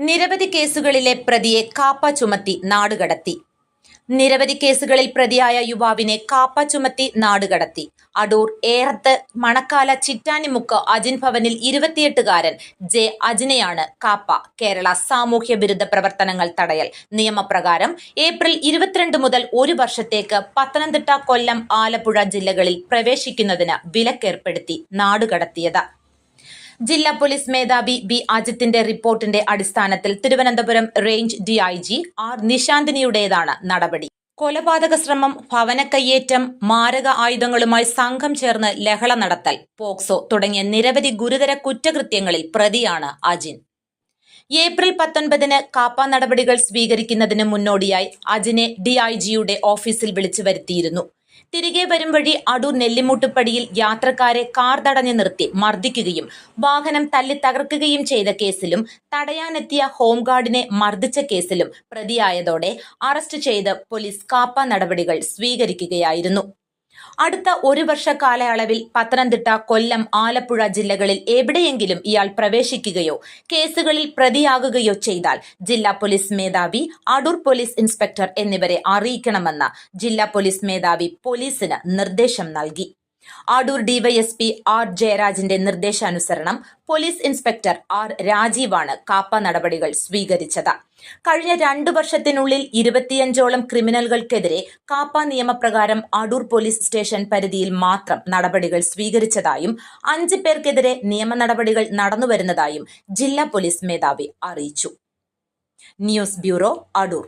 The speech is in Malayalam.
നിരവധി കേസുകളിലെ പ്രതിയെ കാപ്പ ചുമത്തി നാടുകടത്തി നിരവധി കേസുകളിൽ പ്രതിയായ യുവാവിനെ കാപ്പ ചുമത്തി നാടുകടത്തി അടൂർ ഏറത്ത് മണക്കാല ചിറ്റാനിമുക്ക് അജിൻ ഭവനിൽ ഇരുപത്തിയെട്ടുകാരൻ ജെ അജിനെയാണ് കാപ്പ. കേരള സാമൂഹ്യ വിരുദ്ധ പ്രവർത്തനങ്ങൾ തടയൽ. നിയമപ്രകാരം ഏപ്രിൽ ഇരുപത്തിരണ്ട് മുതൽ ഒരു വർഷത്തേക്ക് പത്തനംതിട്ട കൊല്ലം ആലപ്പുഴ ജില്ലകളിൽ പ്രവേശിക്കുന്നതിന് വിലക്കേർപ്പെടുത്തി നാടുകടത്തിയത് ജില്ലാ പോലീസ് മേധാവി ബി അജിത്തിന്റെ റിപ്പോർട്ടിന്റെ അടിസ്ഥാനത്തിൽ തിരുവനന്തപുരം റേഞ്ച് ഡിഐജി ആർ നിശാന്തിനിയുടേതാണ് നടപടി. കൊലപാതക ശ്രമം ഭവനക്കയ്യേറ്റം മാരക ആയുധങ്ങളുമായി സംഘം ചേർന്ന് ലഹള നടത്തൽ പോക്സോ തുടങ്ങിയ നിരവധി ഗുരുതര കുറ്റകൃത്യങ്ങളിൽ പ്രതിയാണ് അജിൻ. ഏപ്രിൽ പത്തൊൻപതിന് കാപ്പ നടപടികൾ സ്വീകരിക്കുന്നതിന് മുന്നോടിയായി അജിനെ ഡിഐജിയുടെ ഓഫീസിൽ വിളിച്ചു വരുത്തിയിരുന്നു. തിരികെ വരും വഴി അടൂർ നെല്ലിമുട്ടുപ്പടിയിൽ യാത്രക്കാരെ കാർ തടഞ്ഞു നിർത്തി മർദ്ദിക്കുകയും വാഹനം തല്ലി തകർക്കുകയും ചെയ്ത കേസിലും തടയാനെത്തിയ ഹോംഗാർഡിനെ മർദ്ദിച്ച കേസിലും പ്രതിയായതോടെ അറസ്റ്റ് ചെയ്ത് പോലീസ് കാപ്പ നടപടികൾ സ്വീകരിക്കുകയായിരുന്നു അടുത്ത ഒരു വർഷ കാലയളവിൽ പത്തനംതിട്ട കൊല്ലം ആലപ്പുഴ ജില്ലകളിൽ എവിടെയെങ്കിലും ഇയാൾ പ്രവേശിക്കുകയോ കേസുകളിൽ പ്രതിയാകുകയോ ചെയ്താൽ ജില്ലാ പോലീസ് മേധാവി അടൂർ പോലീസ് ഇൻസ്പെക്ടർ എന്നിവരെ അറിയിക്കണമെന്ന് ജില്ലാ പോലീസ് മേധാവി പോലീസിന് നിർദ്ദേശം നൽകി. അടൂർ ഡിവൈഎസ്പി ആർ ജയരാജിന്റെ നിർദ്ദേശാനുസരണം പോലീസ് ഇൻസ്പെക്ടർ ആർ രാജീവാണ് കാപ്പ നടപടികൾ സ്വീകരിച്ചത്. കഴിഞ്ഞ രണ്ടു വർഷത്തിനുള്ളിൽ ഇരുപത്തിയഞ്ചോളം ക്രിമിനലുകൾക്കെതിരെ കാപ്പ നിയമപ്രകാരം അടൂർ പോലീസ് സ്റ്റേഷൻ പരിധിയിൽ മാത്രം നടപടികൾ സ്വീകരിച്ചതായും അഞ്ച് പേർക്കെതിരെ നിയമ നടപടികൾ നടന്നുവരുന്നതായും ജില്ലാ പോലീസ് മേധാവി അറിയിച്ചു. News bureau Adoor